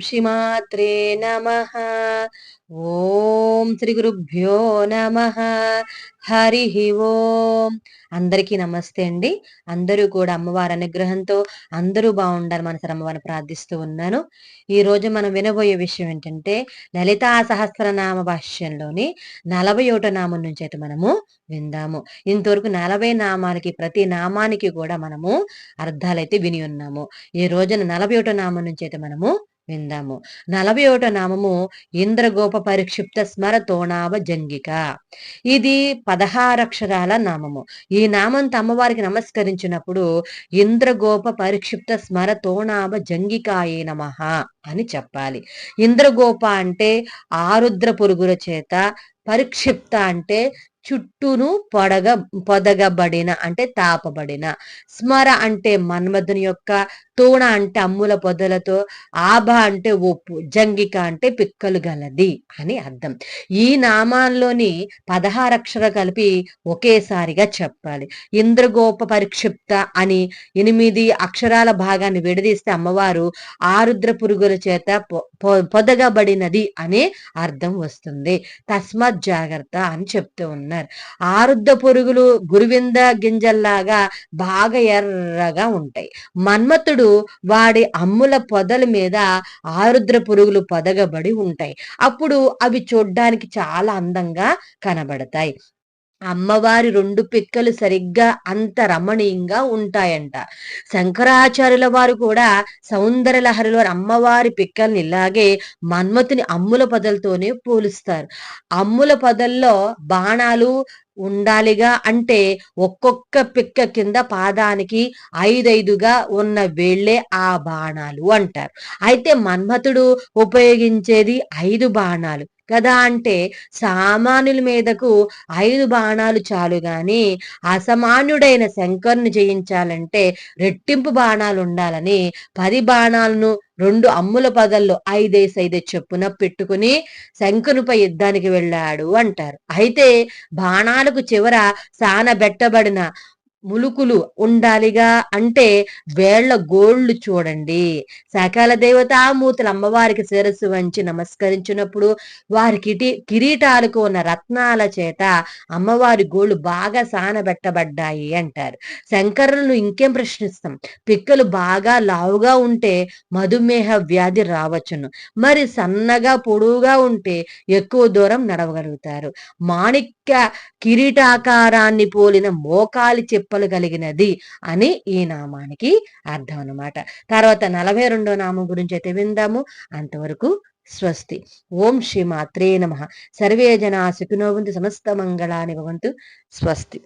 శ్రీమాత్రే నమ ఓం శ్రీ గురుభ్యో నమ. హరి ఓం. అందరికీ నమస్తే అండి. అందరూ కూడా అమ్మవారి అనుగ్రహంతో అందరూ బాగుండాలి మనసు అమ్మవారిని ప్రార్థిస్తూ ఉన్నాను. ఈ రోజు మనం వినబోయే విషయం ఏంటంటే లలితా సహస్రనామ భాష్యంలోని నలభై ఒకటో నామం నుంచి అయితే మనము విందాము. ఇంతవరకు నలభై నామాలకి ప్రతి నామానికి కూడా మనము అర్థాలైతే విని ఉన్నాము. ఈ రోజున నలభై ఒకటో నామం నుంచి అయితే మనము విందాము. నలభై ఒకటో నామము ఇంద్రగోప పరిక్షిప్త స్మర తోణావ జంగిక. ఇది పదహారక్షరాల నామము. ఈ నామం అమ్మవారికి నమస్కరించినప్పుడు ఇంద్రగోప పరిక్షిప్త స్మర తోణావ జంగికాయే నమ అని చెప్పాలి. ఇంద్రగోప అంటే ఆరుద్ర పురుగుల చేత పరిక్షిప్త అంటే చుట్టూను పొడగ పొదగబడిన అంటే తాపబడిన. స్మర అంటే మన్మధుని యొక్క తోణ అంటే అమ్ముల పొదలతో ఆభ అంటే ఒప్పు జంగిక అంటే పిక్కలు గలది అని అర్థం. ఈ నామాల్లోని పదహారక్షర కలిపి ఒకేసారిగా చెప్పాలి. ఇంద్రగోప పరిక్షిప్త అని ఎనిమిది అక్షరాల భాగాన్ని విడదీస్తే అమ్మవారు ఆరుద్ర పురుగుల చేత పొదగబడినది అనే అర్థం వస్తుంది. తస్మత్ జాగ్రత్త అని చెప్తూ ఉన్నారు. ఆరుద్ర పురుగులు గురువింద గింజల్లాగా బాగా ఎర్రగా ఉంటాయి. మన్మతుడు వాడి అమ్ముల పొదల మీద ఆరుద్ర పురుగులు పొదగబడి ఉంటాయి. అప్పుడు అవి చూడ్డానికి చాలా అందంగా కనబడతాయి. అమ్మవారి రెండు పిక్కలు సరిగ్గా అంత రమణీయంగా ఉంటాయంట. శంకరాచార్యుల వారు కూడా సౌందర్య లహరిలో అమ్మవారి పిక్కల్ని ఇలాగే మన్మతుని అమ్ముల పదలతోనే పోలుస్తారు. అమ్ముల పదల్లో బాణాలు ఉండాలిగా అంటే ఒక్కొక్క పిక్క కింద పాదానికి ఐదైదుగా ఉన్న వేళ్ళే ఆ బాణాలు అంటారు. అయితే మన్మథుడు ఉపయోగించేది ఐదు బాణాలు. కదా అంటే సామాన్యుల మీదకు ఐదు బాణాలు చాలు గాని అసమాన్యుడైన శంకర్ను జయించాలంటే రెట్టింపు బాణాలు ఉండాలని పది బాణాలను రెండు అమ్ముల పదల్లో ఐదేసి ఐదే చెప్పున పెట్టుకుని శంకరుపై యుద్ధానికి వెళ్ళాడు అంటారు. అయితే బాణాలకు చివర సాన బెట్టబడిన ములుకులు ఉండాలిగా అంటే వేళ్ళ గోళ్ళు చూడండి. సకల దేవతామూర్తులు అమ్మవారికి శిరస్సు వంచి నమస్కరించినప్పుడు వారి కిటి కిరీటాలకు ఉన్న రత్నాల చేత అమ్మవారి గోళ్ళు బాగా సానబెట్టబడ్డాయి అంటారు. శంకరులను ఇంకేం ప్రశ్నిస్తాం? పిక్కలు బాగా లావుగా ఉంటే మధుమేహ వ్యాధి రావచ్చును. మరి సన్నగా పొడువుగా ఉంటే ఎక్కువ దూరం నడవగలుగుతారు. మాణిక్య కిరీటాకారాన్ని పోలిన మోకాలి చెప్ప కలిగినది అని ఈ నామానికి అర్థం అనమాట తర్వాత నలభై రెండో నామం గురించి అయితే విందాము. అంతవరకు స్వస్తి. ఓం శ్రీ మాత్రే నమ. సర్వే జనా సుఖినోవంతు సమస్త మంగళాని భవంతు. స్వస్తి.